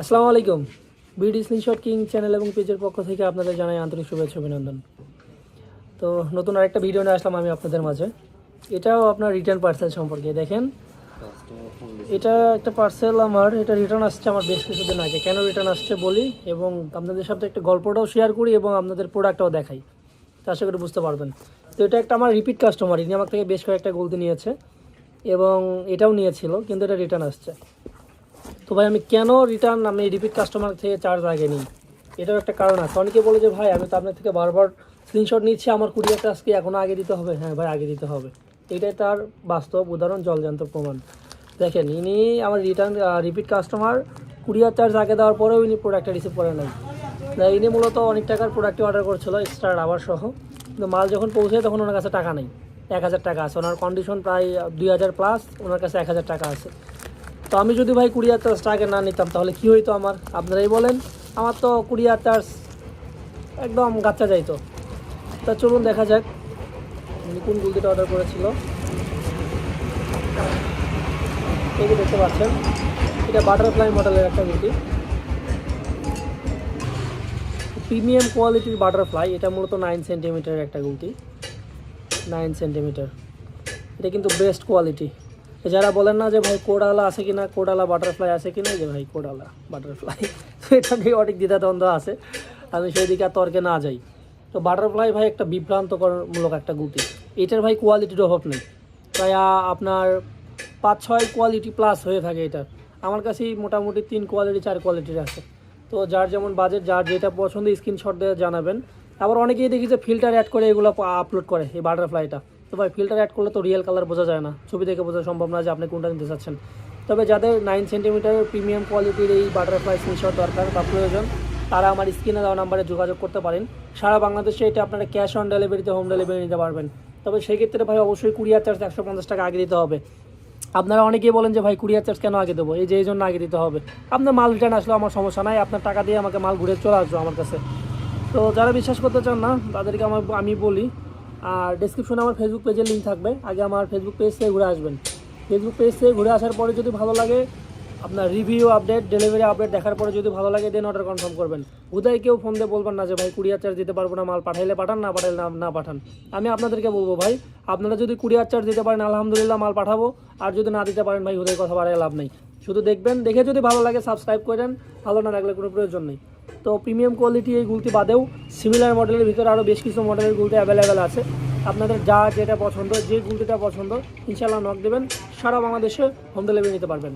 আসসালামু আলাইকুম। BD screenshot king channel এবং পেজের পক্ষ থেকে আপনাদের জানাই আন্তরিক শুভেচ্ছা অভিনন্দন। তো নতুন আরেকটা ভিডিও নিয়ে আসলাম আমি আপনাদের মাঝে। এটাও আপনার রিটার্ন পার্সেল সম্পর্কে। দেখেন, এটা একটা পার্সেল আমার, এটা রিটার্ন আসছে আমার বেশ কিছুদিন আগে। কেন রিটার্ন আসছে বলি? এবং আপনাদের সাথে একটা গল্পটাও শেয়ার করি এবং আপনাদের প্রোডাক্টটাও দেখাই। তা আশা করি বুঝতে পারবেন। তো এটা একটা আমার রিপিট কাস্টমার ইনি আমার থেকে বেশ কয়েকটা গলতি নিয়েছে এবং এটাও নিয়েছিল, কিন্তু এটা রিটার্ন আসছে। তো ভাই, আমি কেন রিটার্ন আমি রিপিট কাস্টমার থেকে চার্জ আগে নিই এটাও একটা কারণ আছে। অনেকে বলে যে, ভাই, আমি তো আপনার থেকে বারবার স্ক্রিনশট নিচ্ছি, আমার কুড়িয়ার টাস্ক কি এখনও আগে দিতে হবে। হ্যাঁ ভাই, আগে দিতে হবে। এটাই তার বাস্তব উদাহরণ, জলজান্ত প্রমাণ। দেখেন, ইনি আমার return repeat customer courier charge আগে দেওয়ার পরেও ইনি প্রোডাক্টটা রিসিভ করে নাই। ইনি মূলত অনেক টাকার প্রোডাক্টটি অর্ডার করেছিল এক্সট্রা রাবার সহ। কিন্তু মাল যখন পৌঁছায় তখন ওনার কাছে টাকা নেই। এক হাজার টাকা আছে। ওনার কন্ডিশন প্রায় দুই হাজার প্লাস ওনার কাছে এক হাজার টাকা আছে। তো আমি যদি ভাই কুরিয়ার চার্জটা আগে না নিতাম, তাহলে কি হইতো আমার? আপনারাই বলেন। আমার তো কুড়ি চার্জ একদম গাচ্চা যাইতো। তা চলুন, দেখা যাক। কোন গুলতিটা অর্ডার করেছিল? এই দেখতে পাচ্ছেন, এটা বাটারফ্লাই মডেলের একটা গুলতি। প্রিমিয়াম কোয়ালিটির বাটারফ্লাই এটা মূলত নাইন সেন্টিমিটারের একটা গুলতি। নাইন সেন্টিমিটার এটা কিন্তু বেস্ট কোয়ালিটি যারা বলেন না যে ভাই কোডালা আছে কিনা, কোডালা বাটারফ্লাই আছে কিনা যে ভাই কোডালা বাটারফ্লাই তো এটা নিয়ে অনেক দ্বিধাদ্বন্দ্ব আছে। আমি সেই দিকে আর তর্কে না যাই। তো বাটারফ্লাই ভাই একটা বিভ্রান্তকরমূলক একটা গুটি এটার ভাই কোয়ালিটির অভাব নেই। তাই আপনার পাঁচ ছয় কোয়ালিটি প্লাস হয়ে থাকে এটা। আমার কাছেই মোটামুটি তিন কোয়ালিটি চার কোয়ালিটির আছে। তো যার যেমন বাজেট যার যেটা পছন্দ স্ক্রিনশট দিয়ে জানাবেন। আবার অনেকেই দেখি যে ফিল্টার অ্যাড করে এগুলো আপলোড করে, এই বাটারফ্লাইটা তো ভাই ফিল্টার অ্যাড করলে তো রিয়েল কালার বোঝা যায় না। ছবি দেখে বোঝা সম্ভব না যে আপনি কোনটা নিতে চাচ্ছেন। তবে যাদের নাইন সেন্টিমিটারের প্রিমিয়াম কোয়ালিটির এই বাটারফ্লাই স্ক্রিনশট দরকার বা প্রয়োজন, তারা আমার স্ক্রিনে দেওয়া নাম্বারে যোগাযোগ করতে পারেন। সারা বাংলাদেশে এটা আপনারা ক্যাশ অন ডেলিভারিতে হোম ডেলিভারি নিতে পারবেন। তবে সেই ক্ষেত্রে ভাই, অবশ্যই কুরিয়ার চার্জ একশো পঞ্চাশ টাকা আগে দিতে হবে। আপনারা অনেকেই বলেন যে ভাই কুরিয়ার চার্জ কেন আগে দেবো? এই যে, এই জন্য আগে দিতে হবে। আপনার মাল রিটার্ন আসলে, আমার সমস্যা নাই। আপনার টাকা দিয়ে আমাকে মাল ঘুরে চলে আসবে আমার কাছে। তো যারা বিশ্বাস করতে চান না, তাদেরকে আমার আমি বলি, আর ডিসক্রিপশনে আমার ফেসবুক পেজের লিঙ্ক থাকবে। আগে আমার ফেসবুক পেজ থেকে ঘুরে আসবেন। ফেসবুক পেজ থেকে ঘুরে আসার পরে যদি ভালো লাগে, আপনার রিভিউ আপডেট ডেলিভারি আপডেট দেখার পরে যদি ভালো লাগে দেন অর্ডার কনফার্ম করবেন। উদয় কেউ ফোন দিয়ে বলবেন না যে, ভাই, কুরিয়ার চার্জ দিতে পারব না, মাল পাঠাইলে পাঠান, না পাঠাইলে না না পাঠান। আমি আপনাদেরকে বলব, ভাই, আপনারা যদি কুরিয়ার চার্জ দিতে পারেন, আলহামদুলিল্লাহ মাল পাঠাবো। আর যদি না দিতে পারেন, ভাই উদয় কথা বাড়ায় লাভ নেই। শুধু দেখবেন, দেখে যদি ভালো লাগে সাবস্ক্রাইব করেন। ভালো না লাগলে কোনো প্রয়োজন নেই। তো প্রিমিয়াম কোয়ালিটি এই গুলতি বাদেও সিমিলার মডেলের ভিতরে আরও বেশ কিছু মডেলের গুলতি অ্যাভেলেবেল আছে। আপনাদের যা যেটা পছন্দ, যে গুলতিটা পছন্দ ইনশাল্লাহ নক দেবেন, সারা বাংলাদেশে হোম ডেলিভারি নিতে পারবেন।